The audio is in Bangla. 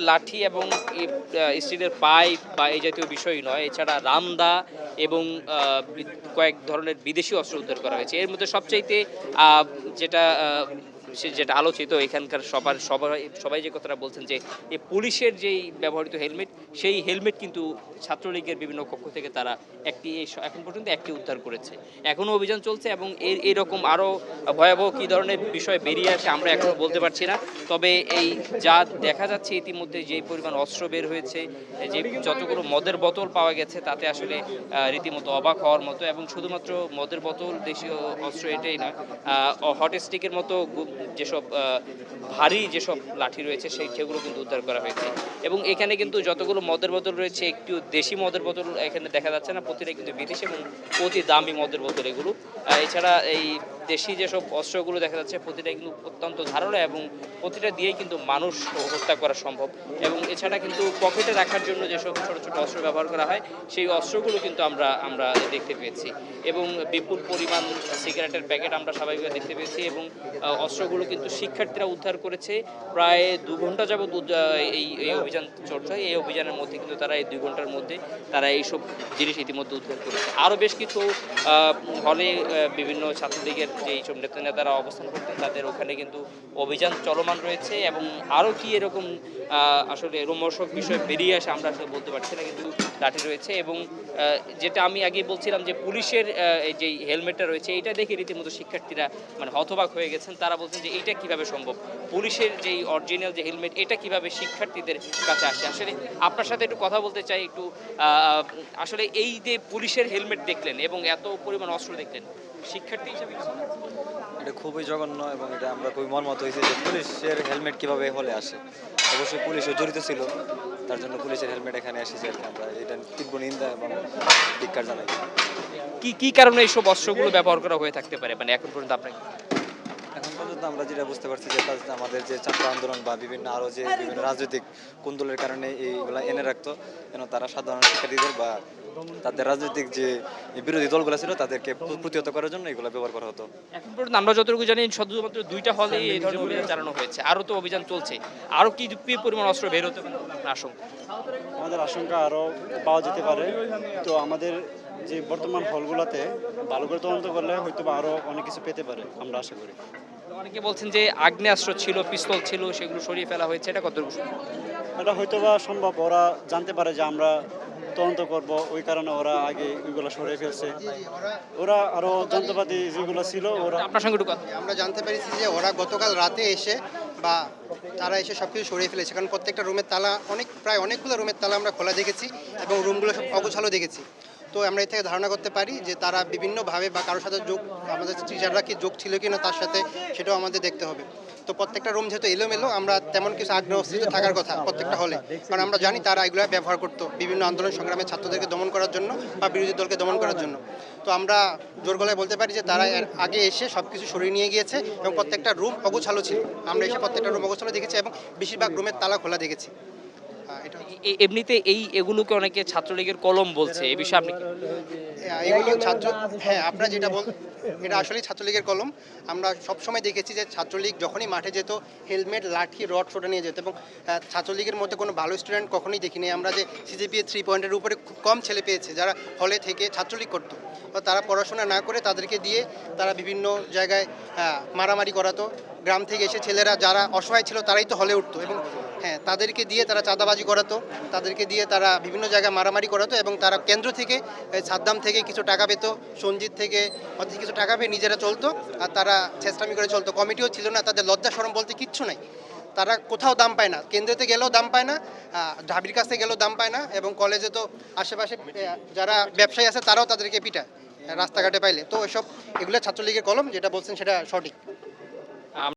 লাঠি এবং স্টিলের পাইপ বা এই জাতীয় বিষয় নয়। এছাড়া রামদা এবং কয়েক ধরনের বিদেশি অস্ত্র উদ্ধার করা হয়েছে। এর মধ্যে সবচাইতে যেটা যেটা আলোচিত, এখানকার সবার, সবাই সবাই যে কথাটা বলছেন যে এই পুলিশের যেই ব্যবহৃত হেলমেট, সেই হেলমেট কিন্তু ছাত্রলীগের বিভিন্ন কক্ষ থেকে তারা একটি, এখন পর্যন্ত একটি উদ্ধার করেছে। এখনও অভিযান চলছে এবং এর, এরকম আরও ভয়াবহ কী ধরনের বিষয় বেরিয়ে আসে আমরা এখনও বলতে পারছি না। তবে এই যা দেখা যাচ্ছে ইতিমধ্যে যে পরিমাণ অস্ত্র বের হয়েছে, যে যতগুলো মদের বোতল পাওয়া গেছে, তাতে আসলে রীতিমতো অবাক হওয়ার মতো এবং শুধুমাত্র মদের বোতল, দেশীয় অস্ত্র এটাই নয় হট স্টিকের মতো যেসব ভারী যেসব লাঠি রয়েছে সেই সেগুলো কিন্তু উদ্ধার করা হয়েছে। এবং এখানে কিন্তু যতগুলো মদের বোতল রয়েছে একটু দেশি মদের বোতল এখানে দেখা যাচ্ছে না প্রতিটা কিন্তু বিদেশি এবং অতি দামি মদের বোতল এগুলো। এছাড়া এই দেশি যেসব অস্ত্রগুলো দেখা যাচ্ছে প্রতিটা কিন্তু অত্যন্ত ধারালো এবং প্রতিটা দিয়েই কিন্তু মানুষ হত্যা করা সম্ভব। এবং এছাড়া কিন্তু পকেটে রাখার জন্য যেসব ছোট ছোট অস্ত্র ব্যবহার করা হয় সেই অস্ত্রগুলো কিন্তু আমরা আমরা দেখতে পেয়েছি। এবং বিপুল পরিমাণ সিগারেটের প্যাকেট আমরা স্বাভাবিকভাবে দেখতে পেয়েছি এবং আহ, অস্ত্রগুলো কিন্তু শিক্ষার্থীরা উদ্ধার করেছে। প্রায় দু ঘণ্টা যাবৎ এই এই অভিযান চলছে এই অভিযানের মধ্যে কিন্তু তারা এই দুই ঘণ্টার মধ্যে তারা এইসব জিনিস ইতিমধ্যে উদ্ধার করেছে। আরও বেশ কিছু হলে বিভিন্ন ছাত্রলীগের যে এইসব নেতা নেতারা অবস্থান করতেন তাদের ওখানে কিন্তু অভিযান চলমান রয়েছে এবং আরও কি এরকম আসলে রোমর্শক বিষয় বেরিয়ে আসে আমরা আসলে বলতে পারছি না কিন্তু লাঠি রয়েছে এবং যেটা আমি আগে বলছিলাম যে পুলিশের আহ, এই যে হেলমেটটা রয়েছে এটা দেখে রীতিমতো শিক্ষার্থীরা মানে হতবাক হয়ে গেছেন। তারা বলছেন যে এটা কীভাবে সম্ভব? পুলিশের যেই অরিজিনাল যে হেলমেট এটা কীভাবে শিক্ষার্থীদের কাছে আসে? আসলে আপনার সাথে একটু কথা বলতে চাই একটু আসলে এই যে পুলিশের হেলমেট দেখলেন এবং এত পরিমাণ অস্ত্র দেখলেন শিক্ষার্থী হিসেবে এটা খুবই জঘন্য এবং এটা আমরা খুবই মর্মাহত হয়েছি যে পুলিশের হেলমেট কীভাবে হলে আসে। অবশ্যই পুলিশও জড়িত ছিল তার জন্য পুলিশের হেলমেট এখানে এসেছে আর কি। আমরা এটা তীব্র নিন্দা এবং ধিক্কার জানাই। কি কি কারণে এইসব অস্ত্রগুলো ব্যবহার করা হয়ে থাকতে পারে? মানে এখন পর্যন্ত আপনাকে পর্যন্ত আমরা যেটা বুঝতে পারছি যে আমাদের যে ছাত্র আন্দোলন বা বিভিন্ন আরও যে বিভিন্ন রাজনৈতিক কুন্দলের কারণে এইগুলা এনে রাখতো যেন তারা সাধারণ শিক্ষার্থীদের বা তাদের রাজনৈতিক যে বিরোধী দলগুলো ছিল তাদেরকে প্রতিহত করার জন্য এগুলো ব্যবহার করা হতো। এখন পর্যন্ত আমরা যতটুকু জানি শুধুমাত্র দুইটা হলে এই ধরনের অভিযান চালানো হয়েছে। আরও তো অভিযান চলছে। আরও কি কি পরিমাণ অস্ত্র বের হতে পারে? আশঙ্কা? আমাদের আশঙ্কা আরও পাওয়া যেতে পারে। তো আমাদের যে বর্তমান হলগুলোতে ভালো করে তদন্ত করলে হয়তো বা আরও অনেক কিছু পেতে পারে আমরা আশা করি। অনেকে বলছেন যে আগ্নেয়াস্ত্র ছিল পিস্তল ছিল সেগুলো সরিয়ে ফেলা হয়েছে এটা কত এটা হয়তো বা সম্ভব ওরা জানতে পারে যে আমরা তদন্ত করব ওই কারণে ওরা আগে ওইগুলো সরিয়ে ফেলছে। ওরা আরও যন্ত্রপাতি যেগুলো ছিল ওরা আপনার সঙ্গে আমরা জানতে পেরেছি যে ওরা গতকাল রাতে এসে বা তারা এসে সব কিছু সরিয়ে ফেলেছে কারণ প্রত্যেকটা রুমের তালা অনেক প্রায় অনেকগুলো রুমের তালা আমরা খোলা দেখেছি এবং রুমগুলো সব অগোছালো দেখেছি। তো আমরা এর থেকে ধারণা করতে পারি যে তারা বিভিন্নভাবে বা কারোর সাথে যোগ, আমাদের টিচাররা কি যোগ ছিল কিনা তার সাথে সেটাও আমাদের দেখতে হবে। তো প্রত্যেকটা রুম যেহেতু এলোমেলো, আমরা তেমন কিছু আগ্রহ অস্তিত্ব থাকার কথা প্রত্যেকটা হলে কারণ আমরা জানি তারা এগুলো ব্যবহার করতো বিভিন্ন আন্দোলন সংগ্রামে ছাত্রদেরকে দমন করার জন্য বা বিরোধী দলকে দমন করার জন্য। তো আমরা জোর গলায় বলতে পারি যে তারা এর আগে এসে সব কিছু সরিয়ে নিয়ে গিয়েছে এবং প্রত্যেকটা রুম অগোছালো ছিল। আমরা এসে প্রত্যেকটা রুম অগোছালো দেখেছি এবং বেশিরভাগ রুমের তালা খোলা দেখেছি। এ- এমনিতে এই এগুলোকে অনেকে ছাত্রলীগের কলম বলছে এই বিষয়ে আপনি এগুলো ছাত্র হ্যাঁ আপনারা যেটা বল এটা আসলেই ছাত্রলীগের কলম। আমরা সবসময় দেখেছি যে ছাত্রলীগ যখনই মাঠে যেত হেলমেট লাঠি রড ছোটা নিয়ে যেত এবং ছাত্রলীগের মধ্যে কোনো ভালো স্টুডেন্ট কখনোই দেখিনি। আমরা যে সিজিপিএ থ্রি পয়েন্টের উপরে খুব কম ছেলে পেয়েছে যারা হলে থেকে ছাত্রলীগ করতো। তারা পড়াশোনা না করে তাদেরকে দিয়ে তারা বিভিন্ন জায়গায় মারামারি করাতো। গ্রাম থেকে এসে ছেলেরা যারা অসহায় ছিল তারাই তো হলে উঠতো এবং হ্যাঁ তাদেরকে দিয়ে তারা চাঁদাবাজি করাতো, তাদেরকে দিয়ে তারা বিভিন্ন জায়গায় মারামারি করাতো এবং তারা কেন্দ্র থেকে সাদ্দাম থেকে কিছু টাকা পেতো, সঞ্জিত থেকে অর্থাৎ কিছু টাকা পেয়ে নিজেরা চলতো আর তারা চেষ্টামি করে চলতো। কমিটিও ছিল না, তাদের লজ্জা সরম বলতে কিচ্ছু নাই। তারা কোথাও দাম পায় না, কেন্দ্রেতে গেলেও দাম পায় না ঢাবির কাছে গেলেও দাম পায় না এবং কলেজে তো আশেপাশে যারা ব্যবসায়ী আছে তারাও তাদেরকে পিটায়, রাস্তাঘাটে পাইলে। তো এসব, এগুলো ছাত্রলীগের কলম, যেটা বলছেন সেটা সঠিক।